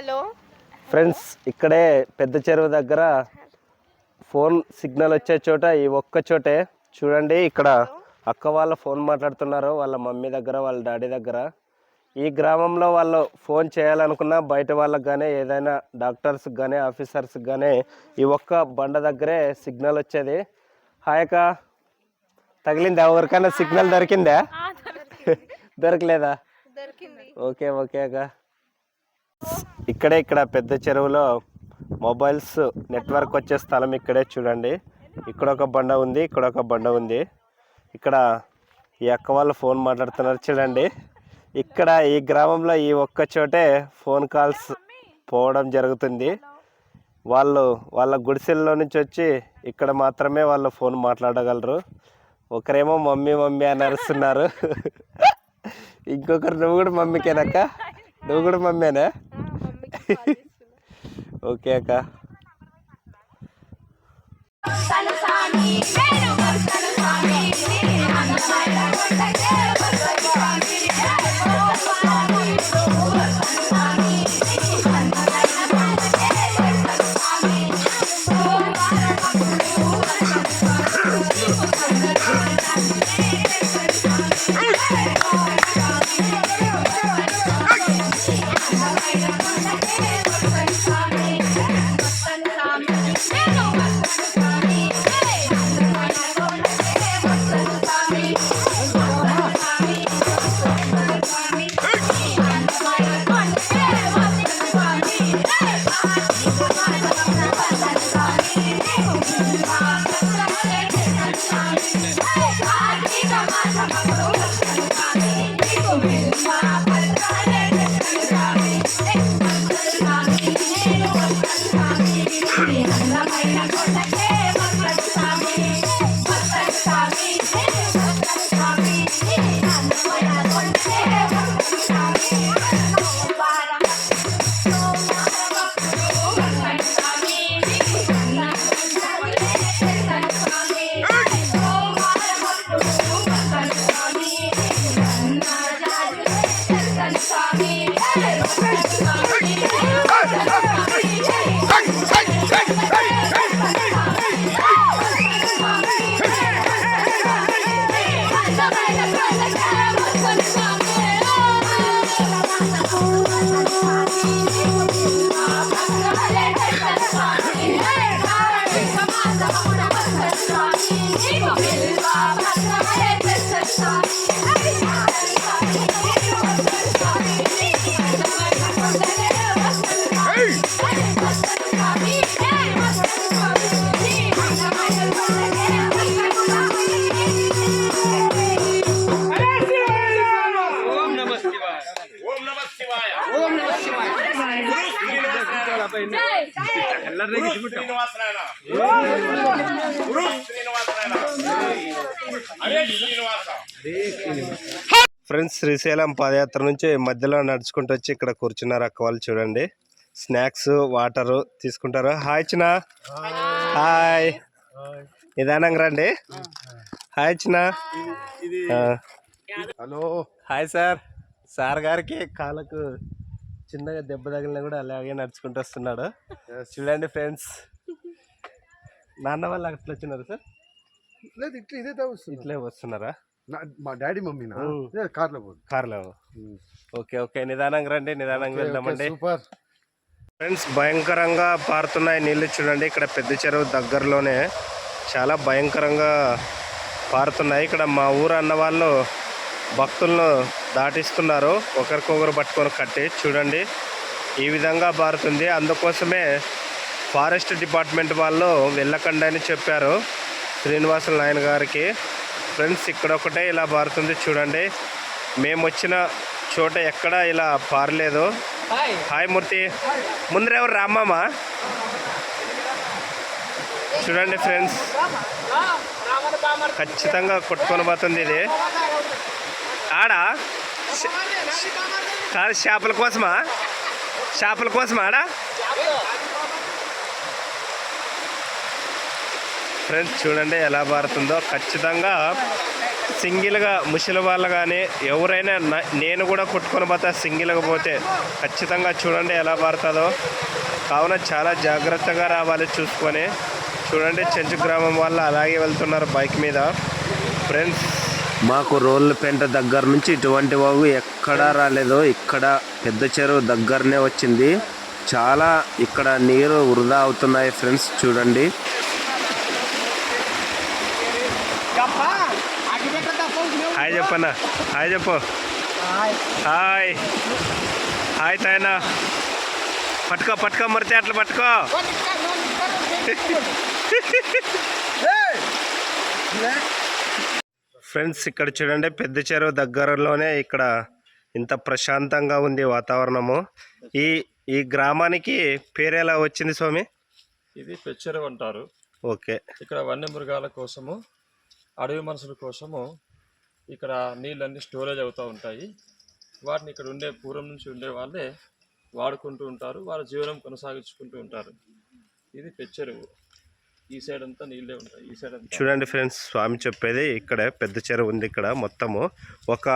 Hello. Friends ఇక్కడే పెద్ద చెరువు దగ్గర ఫోన్ సిగ్నల్ వచ్చే చోట ఈ ఒక్క చోటే. చూడండి ఇక్కడ అక్క వాళ్ళ ఫోన్ మాట్లాడుతున్నారు. వాళ్ళ మమ్మీ దగ్గర వాళ్ళ డాడీ దగ్గర. ఈ గ్రామంలో వాళ్ళు ఫోన్ చేయాలనుకున్నా బయట వాళ్ళకి కానీ ఏదైనా డాక్టర్స్కి కానీ ఆఫీసర్స్కి కానీ ఈ ఒక్క బండ దగ్గరే సిగ్నల్ వచ్చేది. హాయ్ అక్క. తగిలిందా? ఎవరికైనా సిగ్నల్ దొరికిందా? దొరకలేదా? ఓకే ఓకే అక్క. ఇక్కడే ఇక్కడ పెద్ద చెరువులో మొబైల్స్ నెట్వర్క్ వచ్చే స్థలం ఇక్కడే చూడండి. ఇక్కడ ఒక బండ ఉంది ఇక్కడ ఒక బండ ఉంది. ఇక్కడ ఈ అక్క వాళ్ళు ఫోన్ మాట్లాడుతున్నారు చూడండి. ఇక్కడ ఈ గ్రామంలో ఈ ఒక్క చోటే ఫోన్ కాల్స్ పోవడం జరుగుతుంది. వాళ్ళు వాళ్ళ గుడిసెల్లో నుంచి వచ్చి ఇక్కడ మాత్రమే వాళ్ళు ఫోన్ మాట్లాడగలరు. ఒకరేమో మమ్మీ మమ్మీ అని అరుస్తున్నారు. ఇంకొకరు నువ్వు కూడా మమ్మీకేనక్క? నువ్వు కూడా మమ్మీనా? ఓకే అక్క Bye. ఫ్రెండ్స్ శ్రీశైలం పాదయాత్ర నుంచి మధ్యలో నడుచుకుంటూ వచ్చి ఇక్కడ కూర్చున్నారు అక్క వాళ్ళు చూడండి. స్నాక్స్ వాటరు తీసుకుంటారు. హాయ్ చిన్న. హాయ్. నిదానంగా రండి. హాయ్ చిన్న. హలో. Hi sir. సార్ గారికి కాళ్ళకు చిన్నగా దెబ్బ తగిలినా కూడా అలాగే నడుచుకుంటూ వస్తున్నాడు. చూడండి ఫ్రెండ్స్. నాన్న వాళ్ళు అట్లా వచ్చినారు సార్? లేదు ఇట్లా ఇదే వస్తుంది ఇట్లే వస్తున్నారా? మా డాడీ మమ్మీనా? కార్లో పోదు. కార్లో. Okay okay. నిదానంగా రండి నిదానంగా వెళ్దామండి. సూపర్. ఫ్రెండ్స్ భయంకరంగా పారుతున్నాయి నీళ్ళు చూడండి. ఇక్కడ పెద్ద చెరువు దగ్గరలోనే చాలా భయంకరంగా పారుతున్నాయి. ఇక్కడ మా ఊరు అన్న వాళ్ళు భక్తులను దాటిస్తున్నారు. ఒకరికొకరు పట్టుకొని కట్టి చూడండి. ఈ విధంగా పారుతుంది అందుకోసమే ఫారెస్ట్ డిపార్ట్మెంట్ వాళ్ళు వెళ్ళకండి అని చెప్పారు శ్రీనివాసుల నాయన గారికి. ఫ్రెండ్స్ ఇక్కడ ఒకటే ఇలా పారుతుంది చూడండి. మేము వచ్చిన చోట ఎక్కడ ఇలా పారలేదు. హాయ్. మూర్తి. ముందర ఎవరు? రామ్మమ్మ చూడండి ఫ్రెండ్స్. ఖచ్చితంగా కొట్టుకొని పోతుంది ఇది. ఆడ? కాదు చేపల కోసమా? చేపల కోసమా ఆడ? ఫ్రెండ్స్ చూడండి ఎలా పారుతుందో ఖచ్చితంగా సింగిల్గా ముసలి వాళ్ళు కానీ ఎవరైనా నేను కూడా కొట్టుకొని పోతా సింగిల్గా పోతే ఖచ్చితంగా చూడండి ఎలా పారుతుందో కావున చాలా జాగ్రత్తగా రావాలి చూసుకొని. చూడండి చెంచు గ్రామం వాళ్ళు అలాగే వెళ్తున్నారు బైక్ మీద. ఫ్రెండ్స్ మాకు రోళ్ళపేంట దగ్గర నుంచి ఇటువంటి వాగు ఎక్కడా రాలేదు ఇక్కడ పెద్ద చెరువు దగ్గరనే వచ్చింది. చాలా ఇక్కడ నీరు వృధా అవుతున్నాయి ఫ్రెండ్స్ చూడండి. హాయ్ చెప్పన్నా హాయ్ చెప్పు. హాయ్. హాయ్ తాయనా. పట్టుకో పట్టుకో మరితే అట్లా పట్టుకో. ఫ్రెండ్స్ ఇక్కడ చూడండి పెద్ద చెరువు దగ్గరలోనే ఇక్కడ ఇంత ప్రశాంతంగా ఉంది వాతావరణము. ఈ ఈ గ్రామానికి పేరు ఎలా వచ్చింది స్వామి? ఇది పెచ్చెరువు అంటారు. ఓకే. ఇక్కడ వన్యమృగాల కోసము అడవి మనుషుల కోసము ఇక్కడ నీళ్ళన్నీ స్టోరేజ్ అవుతూ ఉంటాయి. వాటిని ఇక్కడ ఉండే పూర్వం నుంచి ఉండే వాళ్ళే వాడుకుంటూ ఉంటారు వాళ్ళ జీవనం కొనసాగించుకుంటూ ఉంటారు. ఇది పెచ్చెరువు. ఈ సైడ్ అంతా నీళ్ళే ఉంటాయి. ఈ సైడ్ అంతా. చూడండి ఫ్రెండ్స్ స్వామి చెప్పేది ఇక్కడ పెద్ద చెరువు ఉంది ఇక్కడ మొత్తము. ఒక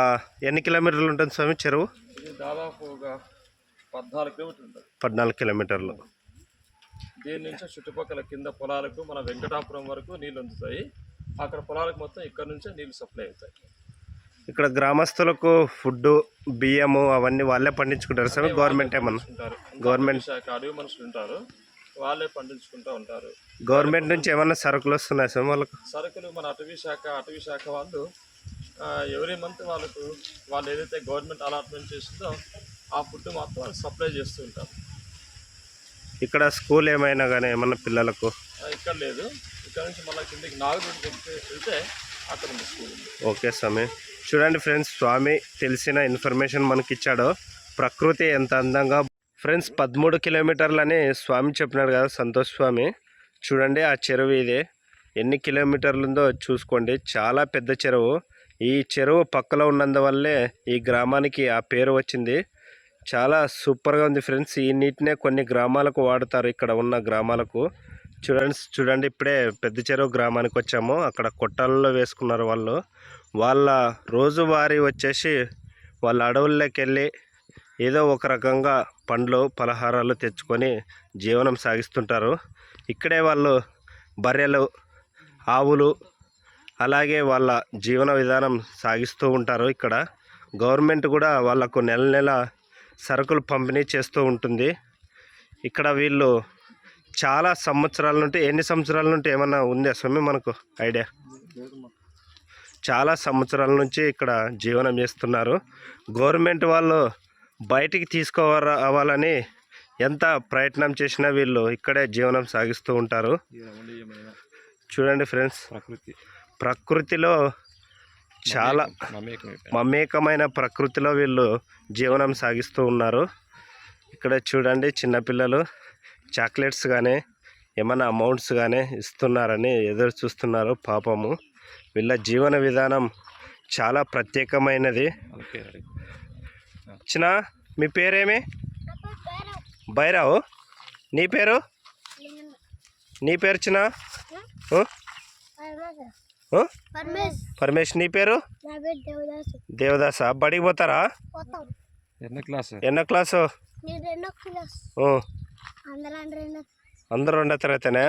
ఎన్ని కిలోమీటర్లు ఉంటుంది స్వామి చెరువు? ఇది దాదాపు ఒక పద్నాలుగు కిలోమీటర్లు ఉంటుంది. పద్నాలుగు కిలోమీటర్లు. దీని నుంచి చుట్టుపక్కల కింద పొలాలకు మన వెంకటాపురం వరకు నీళ్ళు అందుతాయి. అక్కడ పొలాలకు మొత్తం ఇక్కడ నుంచే నీళ్ళు సప్లై అవుతాయి. ఇక్కడ గ్రామస్తులకు ఫుడ్ బియ్యము అవన్నీ వాళ్ళే పండించుకుంటారు స్వామి గవర్నమెంట్ ఏమన్నా? గవర్నమెంట్ శాఖ అడవి మనుషులు ఉంటారు. వాళ్ళే పండించుకుంటూ ఉంటారు. గవర్నమెంట్ నుంచి ఏమన్నా సరుకులు వస్తున్నాయి స్వామి వాళ్ళకు? సరుకులు మన అటవీ శాఖ అటవీ శాఖ వాళ్ళు ఎవరీ మంత్ వాళ్ళకు వాళ్ళు ఏదైతే గవర్నమెంట్ అలాట్మెంట్ చేసిందో ఆ ఫుడ్ మాత్రం వాళ్ళు సప్లై చేస్తూ ఉంటారు. ఇక్కడ స్కూల్ ఏమైనా కానీ ఏమన్నా పిల్లలకు? ఇక్కడ లేదు. ఇక్కడ నుంచి మళ్ళీ కిందకి దగ్గరికి వెళ్తే అక్కడ ఉంది స్కూల్. ఓకే స్వామి. చూడండి ఫ్రెండ్స్ స్వామి తెలిసిన ఇన్ఫర్మేషన్ మనకి ఇచ్చాడు ప్రకృతి ఎంత అందంగా ఫ్రెండ్స్ పదమూడు కిలోమీటర్లని స్వామి చెప్పినాడు కదా సంతోష్ స్వామి. చూడండి ఆ చెరువు ఇది. ఎన్ని కిలోమీటర్లు ఉందో చూసుకోండి. చాలా పెద్ద చెరువు. ఈ చెరువు పక్కలో ఉన్నందువల్లే ఈ గ్రామానికి ఆ పేరు వచ్చింది. చాలా సూపర్గా ఉంది ఫ్రెండ్స్. ఈ నీటినే కొన్ని గ్రామాలకు వాడతారు ఇక్కడ ఉన్న గ్రామాలకు. చూడండి చూడండి ఇప్పుడే పెద్ద చెరువు గ్రామానికి వచ్చాము. అక్కడ కొట్టాలలో వేసుకున్నారు వాళ్ళు. వాళ్ళ రోజువారీ వచ్చేసి వాళ్ళ అడవుల్లోకి వెళ్ళి ఏదో ఒక రకంగా పండ్లు పలహారాలు తెచ్చుకొని జీవనం సాగిస్తుంటారు. ఇక్కడే వాళ్ళు బర్రెలు ఆవులు అలాగే వాళ్ళ జీవన విధానం సాగిస్తూ ఉంటారు ఇక్కడ. గవర్నమెంట్ కూడా వాళ్ళకు నెల నెల సరుకులు పంపిణీ చేస్తూ ఉంటుంది. ఇక్కడ వీళ్ళు చాలా సంవత్సరాల నుండి ఎన్ని సంవత్సరాల నుండి ఏమన్నా ఉందా స్వామి మనకు ఐడియా? చాలా సంవత్సరాల నుంచి ఇక్కడ జీవనం చేస్తున్నారు. గవర్నమెంట్ వాళ్ళు బయటికి తీసుకోవాలని ఎంత ప్రయత్నం చేసినా వీళ్ళు ఇక్కడే జీవనం సాగిస్తూ ఉంటారు. చూడండి ఫ్రెండ్స్ ప్రకృతి. ప్రకృతిలో చాలా మమేకమైన ప్రకృతిలో వీళ్ళు జీవనం సాగిస్తూ ఉన్నారు. ఇక్కడ చూడండి చిన్నపిల్లలు చాక్లెట్స్ కానీ ఏమైనా అమౌంట్స్ కానీ ఇస్తున్నారని ఎదురు చూస్తున్నారు పాపము. వీళ్ళ జీవన విధానం చాలా ప్రత్యేకమైనది. చిన్న మీ పేరేమి? భైరావు. నీ పేరు? నీ పేరు చిన్న? పరమేష్ నీ పేరు? దేవదాసు. దేవదాస. బడికి పోతారా? పోతాం. ఎన్న క్లాస్? అందరూ రెండో తరగతేనా?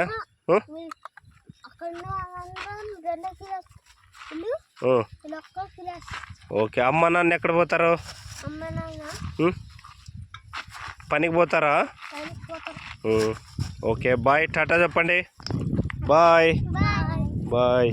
ఓకే. అమ్మ నాన్న ఎక్కడ పోతారు? పనికి పోతారా. ఓకే బాయ్ టాటా చెప్పండి. బాయ్. బాయ్.